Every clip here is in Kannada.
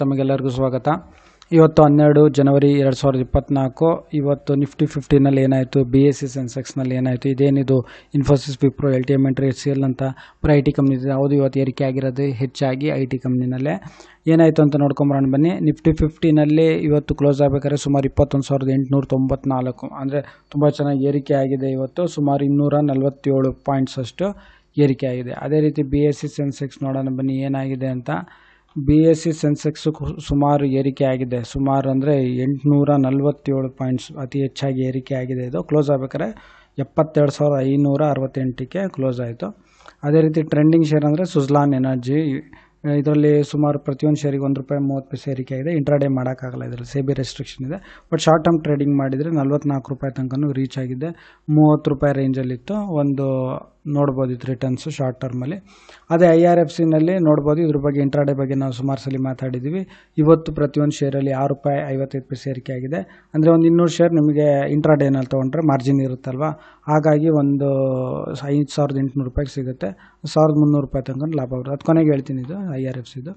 ತಮಗೆಲ್ಲರಿಗೂ ಸ್ವಾಗತ. ಇವತ್ತು ಹನ್ನೆರಡು ಜನವರಿ ಎರಡು ಸಾವಿರದ ಇಪ್ಪತ್ನಾಲ್ಕು, ಇವತ್ತು ನಿಫ್ಟಿ ಫಿಫ್ಟಿನಲ್ಲಿ ಏನಾಯಿತು ಬಿ ಎಸ್ ಸಿ ಸೆನ್ಸೆಕ್ಸ್ನಲ್ಲಿ ಏನಾಯಿತು, ಇದೇನಿದು Infosys Wipro L T Mindtree H C L ಅಂತ ಪ್ರ ಐ ಟಿ ಕಂಪ್ನಿ ಇದೆ. ಇವತ್ತು ಏರಿಕೆ ಆಗಿರೋದು ಹೆಚ್ಚಾಗಿ ಐ ಟಿ ಕಂಪ್ನಿನಲ್ಲೇ ಏನಾಯಿತು ಅಂತ ನೋಡ್ಕೊಂಬರೋಣ ಬನ್ನಿ. ನಿಫ್ಟಿ ಫಿಫ್ಟಿನಲ್ಲಿ ಇವತ್ತು ಕ್ಲೋಸ್ ಆಗಬೇಕಾದ್ರೆ ಸುಮಾರು ಇಪ್ಪತ್ತೊಂದು ಸಾವಿರದ ಎಂಟುನೂರ ತೊಂಬತ್ನಾಲ್ಕು. ಅಂದರೆ ತುಂಬ ಚೆನ್ನಾಗಿ ಏರಿಕೆ ಆಗಿದೆ ಇವತ್ತು. ಸುಮಾರು ಇನ್ನೂರ ನಲವತ್ತೇಳು ಪಾಯಿಂಟ್ಸ್ ಅಷ್ಟು ಏರಿಕೆ ಆಗಿದೆ. ಅದೇ ರೀತಿ ಬಿ ಎಸ್ ಸಿ ಸೆನ್ಸೆಕ್ಸ್ ನೋಡೋಣ ಬನ್ನಿ, ಏನಾಗಿದೆ ಅಂತ. ಬಿ ಎಸ್ ಸಿ ಸೆನ್ಸೆಕ್ಸು ಸುಮಾರು ಏರಿಕೆ ಆಗಿದೆ. ಸುಮಾರು ಅಂದರೆ ಎಂಟುನೂರ ನಲವತ್ತೇಳು ಪಾಯಿಂಟ್ಸ್ ಅತಿ ಹೆಚ್ಚಾಗಿ ಏರಿಕೆ ಆಗಿದೆ ಇದು. ಕ್ಲೋಸ್ ಆಗ್ಬೇಕಾದ್ರೆ ಎಪ್ಪತ್ತೆರಡು ಸಾವಿರದ ಐನೂರ ಅರವತ್ತೆಂಟಕ್ಕೆ ಕ್ಲೋಸ್ ಆಯಿತು. ಅದೇ ರೀತಿ ಟ್ರೆಂಡಿಂಗ್ ಶೇರ್ ಅಂದರೆ ಸುಜ್ಲಾನ್ ಎನರ್ಜಿ ಇದರಲ್ಲಿ ಸುಮಾರು ಪ್ರತಿಯೊಂದು ಶೇರಿಗೆ ಒಂದು ರೂಪಾಯಿ ಮೂವತ್ತು ಪೈಸೆ ಏರಿಕೆ ಆಗಿದೆ. ಇಂಟ್ರಾಡೇ ಮಾಡೋಕ್ಕಾಗಲ್ಲ ಇದರಲ್ಲಿ. ಸೇಬಿ ರೆಸ್ಟ್ರಿಕ್ಷನ್ ಇದೆ. ಬಟ್ ಶಾರ್ಟ್ ಟರ್ಮ್ ಟ್ರೇಡಿಂಗ್ ಮಾಡಿದರೆ ನಲ್ವತ್ನಾಲ್ಕು ರೂಪಾಯಿ ತನಕನೂ ರೀಚ್ ಆಗಿದೆ. ಮೂವತ್ತು ರೂಪಾಯಿ ರೇಂಜಲ್ಲಿತ್ತು ಒಂದು ನೋಡ್ಬೋದು ಇದು ರಿಟರ್ನ್ಸು ಶಾರ್ಟ್ ಟರ್ಮಲ್ಲಿ ಅದೇ ಐ ಆರ್ ಎಫ್ ಸಿನಲ್ಲಿ ನೋಡ್ಬೋದು, ಇದ್ರ ಬಗ್ಗೆ ಇಂಟ್ರಾಡೇ ಬಗ್ಗೆ ನಾವು ಸುಮಾರು ಸಲ ಮಾತಾಡಿದ್ದೀವಿ ಇವತ್ತು ಪ್ರತಿಯೊಂದು ಶೇರಲ್ಲಿ ಆರು ರೂಪಾಯಿ ಐವತ್ತೈದು ಪೈಸೆ ಏರಿಕೆ ಆಗಿದೆ. ಅಂದರೆ ಒಂದು ಇನ್ನೂರು ಶೇರ್ ನಿಮಗೆ ಇಂಟ್ರಾಡೇನಲ್ಲಿ ತೊಗೊಂಡ್ರೆ ಮಾರ್ಜಿನ್ ಇರುತ್ತಲ್ವ? ಹಾಗಾಗಿ ಒಂದು ಐದು ಸಾವಿರದ ಎಂಟುನೂರು ರೂಪಾಯಿಗೆ ಸಿಗುತ್ತೆ. ಸಾವಿರದ ಮುನ್ನೂರು ರೂಪಾಯಿ ತನಕ ಲಾಭ ಬರುತ್ತೆ. ಅದು ಕೊನೆಗೆ ಹೇಳ್ತೀನಿ ಇದು ಐ ಆರ್ ಎಫ್ ಸಿದು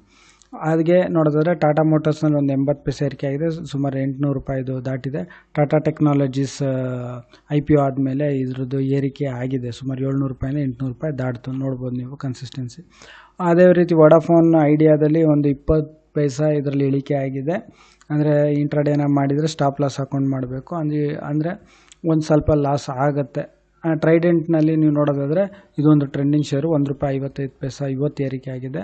ಹಾಗೆ ನೋಡೋದಾದರೆ ಟಾಟಾ ಮೋಟರ್ಸ್ನಲ್ಲಿ ಒಂದು ಎಂಬತ್ತು ಪೈಸೆ ಏರಿಕೆ ಆಗಿದೆ. ಸುಮಾರು ಎಂಟುನೂರು ರೂಪಾಯಿದು ದಾಟಿದೆ. Tata technologies I P O ಆದಮೇಲೆ ಇದ್ರದ್ದು ಏರಿಕೆ ಆಗಿದೆ. ಸುಮಾರು ಏಳ್ನೂರು ರೂಪಾಯಿಂದ ಎಂಟುನೂರು ರೂಪಾಯಿ ದಾಟ್ತು. ನೋಡ್ಬೋದು ನೀವು ಕನ್ಸಿಸ್ಟೆನ್ಸಿ ಅದೇ ರೀತಿ ವಡಾಫೋನ್ ಐಡಿಯಾದಲ್ಲಿ ಒಂದು ಇಪ್ಪತ್ತು ಪೈಸಾ ಇದರಲ್ಲಿ ಇಳಿಕೆ ಆಗಿದೆ. ಅಂದರೆ ಇಂಟ್ರಾಡೇನ ಮಾಡಿದರೆ ಸ್ಟಾಪ್ ಲಾಸ್ ಅಕೌಂಟ್ ಮಾಡಬೇಕು. ಅಂದರೆ ಅಂದರೆ ಒಂದು ಸ್ವಲ್ಪ ಲಾಸ್ ಆಗುತ್ತೆ. ಟ್ರೈಡೆಂಟ್ನಲ್ಲಿ ನೀವು ನೋಡೋದಾದರೆ ಇದೊಂದು ಟ್ರೆಂಡಿಂಗ್ ಶೇರು ಒಂದು ರೂಪಾಯಿ ಐವತ್ತೈದು ಪೈಸಾ ಇವತ್ತು ಏರಿಕೆ ಆಗಿದೆ.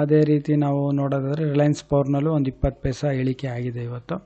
ಅದೇ ರೀತಿ ನಾವು ನೋಡೋದಾದರೆ ರಿಲಯನ್ಸ್ ಪವರ್ನಲ್ಲೂ ಒಂದು ಇಪ್ಪತ್ತು ಪೈಸೆ ಇಳಿಕೆ ಆಗಿದೆ ಇವತ್ತು.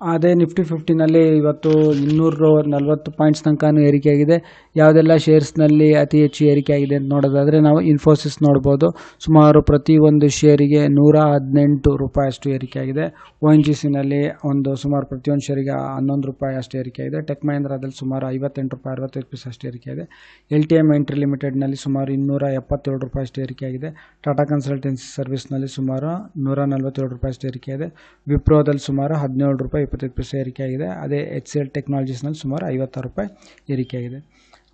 ಅದೇ ನಿಫ್ಟಿ ಫಿಫ್ಟಿನಲ್ಲಿ ಇವತ್ತು ಇನ್ನೂರ ನಲ್ವತ್ತು ಪಾಯಿಂಟ್ಸ್ ತನಕನೂ ಏರಿಕೆಯಾಗಿದೆ. ಯಾವುದೆಲ್ಲ ಶೇರ್ಸ್ನಲ್ಲಿ ಅತಿ ಹೆಚ್ಚು ಏರಿಕೆಯಾಗಿದೆ ಅಂತ ನೋಡೋದಾದರೆ ನಾವು ಇನ್ಫೋಸಿಸ್ ನೋಡ್ಬೋದು. ಸುಮಾರು ಪ್ರತಿಯೊಂದು ಶೇರಿಗೆ ನೂರ ಹದಿನೆಂಟು ರೂಪಾಯಿ ಅಷ್ಟು ಏರಿಕೆ ಆಗಿದೆ ಒ ಎನ್ ಜಿ ಸಿನಲ್ಲಿ ಒಂದು ಸುಮಾರು ಪ್ರತಿಯೊಂದು ಶೇರಿಗೆ ಹನ್ನೊಂದು ರೂಪಾಯಿ ಅಷ್ಟು ಏರಿಕೆ ಆಗಿದೆ ಟೆಕ್ ಮಹೇಂದ್ರದಲ್ಲಿ ಸುಮಾರು ಐವತ್ತೆಂಟು ರೂಪಾಯಿ, ಅರವತ್ತೈದು ಪೈಸೆ ಅಷ್ಟು ಏರಿಕೆ ಆಗಿದೆ ಎಲ್ ಟಿ ಎಂ ಎಂಟ್ರಿ ಲಿಮಿಟೆಡ್ನಲ್ಲಿ ಸುಮಾರು ಇನ್ನೂರ ಎಪ್ಪತ್ತೇಳು ರೂಪಾಯಿ ಅಷ್ಟು ಏರಿಕೆ ಆಗಿದೆ ಟಾಟಾ ಕನ್ಸಲ್ಟೆನ್ಸಿ ಸರ್ವಿಸ್ನಲ್ಲಿ ಸುಮಾರು ನೂರ ನಲವತ್ತೇಳು ರೂಪಾಯಿ ಅಷ್ಟು ಏರಿಕೆ ಇದೆ ವಿಪ್ರೋದಲ್ಲಿ ಸುಮಾರು ಹದಿನೇಳು ರೂಪಾಯಿ ಇಪ್ಪತ್ತೈದು ಪೈಸೆ ಏರಿಕೆ ಆಗಿದೆ ಅದೇ ಎಚ್ ಸಿ ಎಲ್ ಟೆಕ್ನಾಲಜೀಸ್ನಲ್ಲಿ ಸುಮಾರು ಐವತ್ತಾರು ರೂಪಾಯಿ ಏರಿಕೆ ಆಗಿದೆ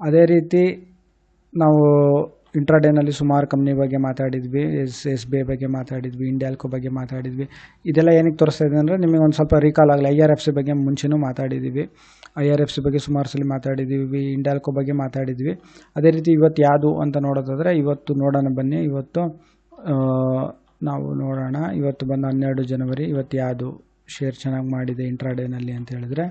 ಅದೇ ರೀತಿ ನಾವು ಇಂಟ್ರಾಡೇನಲ್ಲಿ ಸುಮಾರು ಕಂಪ್ನಿ ಬಗ್ಗೆ ಮಾತಾಡಿದ್ವಿ, ಎಸ್ ಎಸ್ ಬಿ ಐ ಬಗ್ಗೆ ಮಾತಾಡಿದ್ವಿ ಇಂಡಿಯಾಲ್ಕೋ ಬಗ್ಗೆ ಮಾತಾಡಿದ್ವಿ. ಇದೆಲ್ಲ ಏನಕ್ಕೆ ತೋರಿಸ್ತಾ ಇದೆ ಅಂದರೆ ನಿಮಗೆ ಒಂದು ಸ್ವಲ್ಪ ರೀಕಾಲ್ ಆಗಲಿ ಐ ಆರ್ ಎಫ್ ಸಿ ಬಗ್ಗೆ ಮುಂಚೆನೂ ಮಾತಾಡಿದ್ದೀವಿ ಐ ಆರ್ ಎಫ್ ಸಿ ಬಗ್ಗೆ ಸುಮಾರು ಸಲ ಮಾತಾಡಿದ್ದೀವಿ ಇಂಡಿಯಾಲ್ಕೋ ಬಗ್ಗೆ ಮಾತಾಡಿದ್ವಿ. ಅದೇ ರೀತಿ ಇವತ್ತು ಯಾವುದು ಅಂತ ನೋಡೋದಾದರೆ, ಇವತ್ತು ನೋಡೋಣ ಬನ್ನಿ, ಇವತ್ತು ನಾವು ನೋಡೋಣ. ಇವತ್ತು ಬಂದು ಹನ್ನೆರಡು ಜನವರಿ, ಇವತ್ತು ಯಾವುದು? ಶೇರ್ ಚೆನ್ನಾಗಿ ಮಾಡಿದೆ ಇಂಟ್ರಾಡೇನಲ್ಲಿ ಅಂತ ಹೇಳಿದ್ರೆ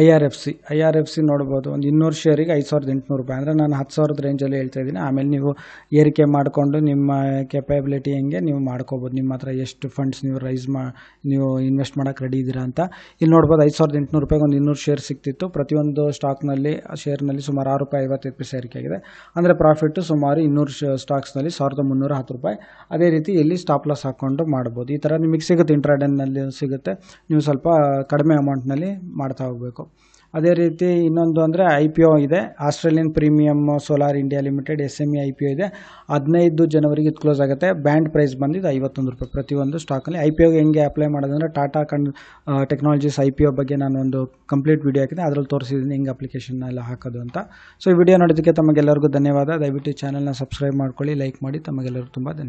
I R F C, I R F C ನೋಡ್ಬೋದು. ಒಂದು ಇನ್ನೂರು ಶೇರಿಗೆ ಐದು ಸಾವಿರದ ಎಂಟುನೂರು ರೂಪಾಯಿ. ಅಂದರೆ ನಾನು ಹತ್ತು ಸಾವಿರದ ರೇಂಜಲ್ಲಿ ಹೇಳ್ತಾ ಇದ್ದೀನಿ. ಆಮೇಲೆ ನೀವು ಏರಿಕೆ ಮಾಡಿಕೊಂಡು ನಿಮ್ಮ ಕೆಪಬಿಲಿಟಿ ಹೆಂಗೆ ನೀವು ಮಾಡ್ಕೋಬೋದು. ನಿಮ್ಮ ಹತ್ರ ಎಷ್ಟು ಫಂಡ್ಸ್ ನೀವು ರೈಸ್ ಮಾ, ನೀವು ಇನ್ವೆಸ್ಟ್ ಮಾಡೋಕೆ ರೆಡಿ ಇದ್ದೀರಾ ಅಂತ. ಇಲ್ಲಿ ನೋಡ್ಬೋದು ಐದು ಸಾವಿರದ ಎಂಟುನೂರು ರೂಪಾಯಿಗೆ ಒಂದು ಇನ್ನೂರು ಶೇರ್ ಸಿಕ್ತಿತ್ತು. ಪ್ರತಿಯೊಂದು ಸ್ಟಾಕ್ನಲ್ಲಿ ಶೇರ್ನಲ್ಲಿ ಸುಮಾರು ಆರು ರೂಪಾಯಿ ಐವತ್ತೈದು ಪೈಸೆ ಏರಿಕೆ ಆಗಿದೆ. ಅಂದರೆ ಪ್ರಾಫಿಟ್ಟು ಸುಮಾರು ಇನ್ನೂರು ಸ್ಟಾಕ್ಸ್ನಲ್ಲಿ ಸಾವಿರದ ಮುನ್ನೂರ ಹತ್ತು ರೂಪಾಯಿ. ಅದೇ ರೀತಿ ಇಲ್ಲಿ ಸ್ಟಾಪ್ ಲಾಸ್ ಹಾಕ್ಕೊಂಡು ಮಾಡ್ಬೋದು. ಈ ಥರ ನಿಮಗೆ ಸಿಗುತ್ತೆ ಇಂಟ್ರಾಡೆನ್ನಲ್ಲಿ ಸಿಗುತ್ತೆ. ನೀವು ಸ್ವಲ್ಪ ಕಡಿಮೆ ಅಮೌಂಟ್ನಲ್ಲಿ ಮಾಡ್ತಾ ಹೋಗಬೇಕು. ಅದೇ ರೀತಿ ಇನ್ನೊಂದು ಅಂದರೆ ಐ ಪಿ ಒ ಇದೆ. Australian premium solar India limited S M E I P O ಇದೆ. ಹದಿನೈದು ಜನವರಿಗೆ ಇದು ಕ್ಲೋಸ್ ಆಗುತ್ತೆ. ಬ್ಯಾಂಡ್ ಪ್ರೈಸ್ ಬಂದಿದ್ದು ಐವತ್ತೊಂದು ರೂಪಾಯಿ ಪ್ರತಿಯೊಂದು ಸ್ಟಾಕಲ್ಲಿ ಐ ಪಿ ಒಗೆ ಹೆಂಗೆ ಅಪ್ಲೈ ಮಾಡೋದಂದರೆ ಟಾಟಾ ಕನ್ ಟೆಕ್ನಾಲಜೀಸ್ ಐ ಪಿ ಒ ಬಗ್ಗೆ ನಾನು ಒಂದು ಕಂಪ್ಲೀಟ್ ವಿಡಿಯೋ ಹಾಕಿದೆ ಅದರಲ್ಲಿ ತೋರಿಸಿದ್ದೀನಿ ಹೆಂಗೆ ಅಪ್ಲಿಕೇಶನ್ ಎಲ್ಲ ಹಾಕೋದು ಅಂತ. ಸೊ ಈ ವಿಡಿಯೋ ನೋಡೋದಕ್ಕೆ ತಮಗೆಲ್ಲರಿಗೂ ಧನ್ಯವಾದ. ದಯವಿಟ್ಟು ಚಾನಲ್ನ ಸಬ್ಸ್ಕ್ರೈಬ್ ಮಾಡ್ಕೊಳ್ಳಿ ಲೈಕ್ ಮಾಡಿ. ತಮಗೆಲ್ಲರಿಗೂ ತುಂಬ ಧನ್ಯವಾದ.